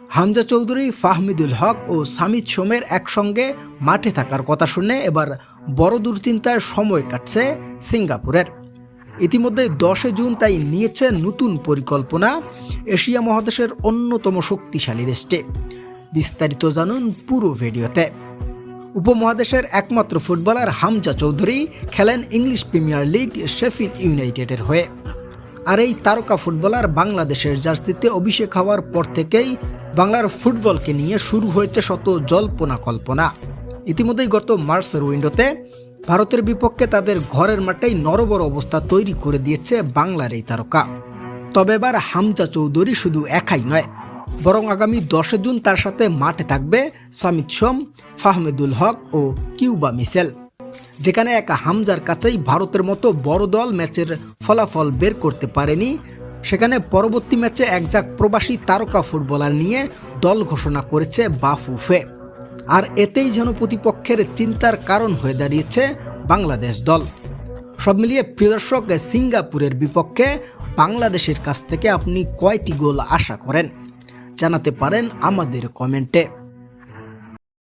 হামজা চৌধুরী, ফাহমিদুল হক ও সামিদ সোমের একসঙ্গে মাঠে থাকার কথা শুনে এবার বড় দুশ্চিন্তায় সময় কাটছে সিঙ্গাপুরের। ইতিমধ্যে দশে জুন তাই নিয়েছে নতুন পরিকল্পনা, এশিয়া মহাদেশের অন্যতম শক্তিশালী দেশটি। বিস্তারিত জানুন পুরো ভিডিওতে। উপমহাদেশের একমাত্র ফুটবলার হামজা চৌধুরী খেলেন ইংলিশ প্রিমিয়ার লিগ শেফিল ইউনাইটেডের হয়ে। আর এই তারকা ফুটবলার বাংলাদেশের জার্সিতে অভিষেক হওয়ার পর থেকেই বাংলার ফুটবলকে নিয়ে শুরু হয়েছে শত জল্পনা কল্পনা। ইতিমধ্যেই গত মার্চের উইন্ডোতে ভারতের বিপক্ষে তাদের ঘরের মাঠেই নরবর অবস্থা তৈরি করে দিয়েছে বাংলার এই তারকা। তবে এবার হামজা চৌধুরী শুধু একাই নয়, বরং আগামী দশে জুন তার সাথে মাঠে থাকবে সামিদ সোম, ফাহমেদুল হক ও কিউবা মিসেল। যেখানে এক হামজার কাছেই ভারতের মতো বড় দল ম্যাচের ফলাফল বের করতে পারেনি সেখানে পরবর্তী ম্যাচে একজাক প্রবাসী তারকা ফুটবলার নিয়ে দল ঘোষণা করেছে বাফুফে। আর এতেই যেন প্রতিপক্ষের চিন্তার কারণ হয়ে দাঁড়িয়েছে বাংলাদেশ দল। সব মিলিয়ে প্রিয় দর্শক, সিঙ্গাপুরের বিপক্ষে বাংলাদেশের কাছ থেকে আপনি কয়টি গোল আশা করেন? জানাতে পারেন আমাদের কমেন্টে।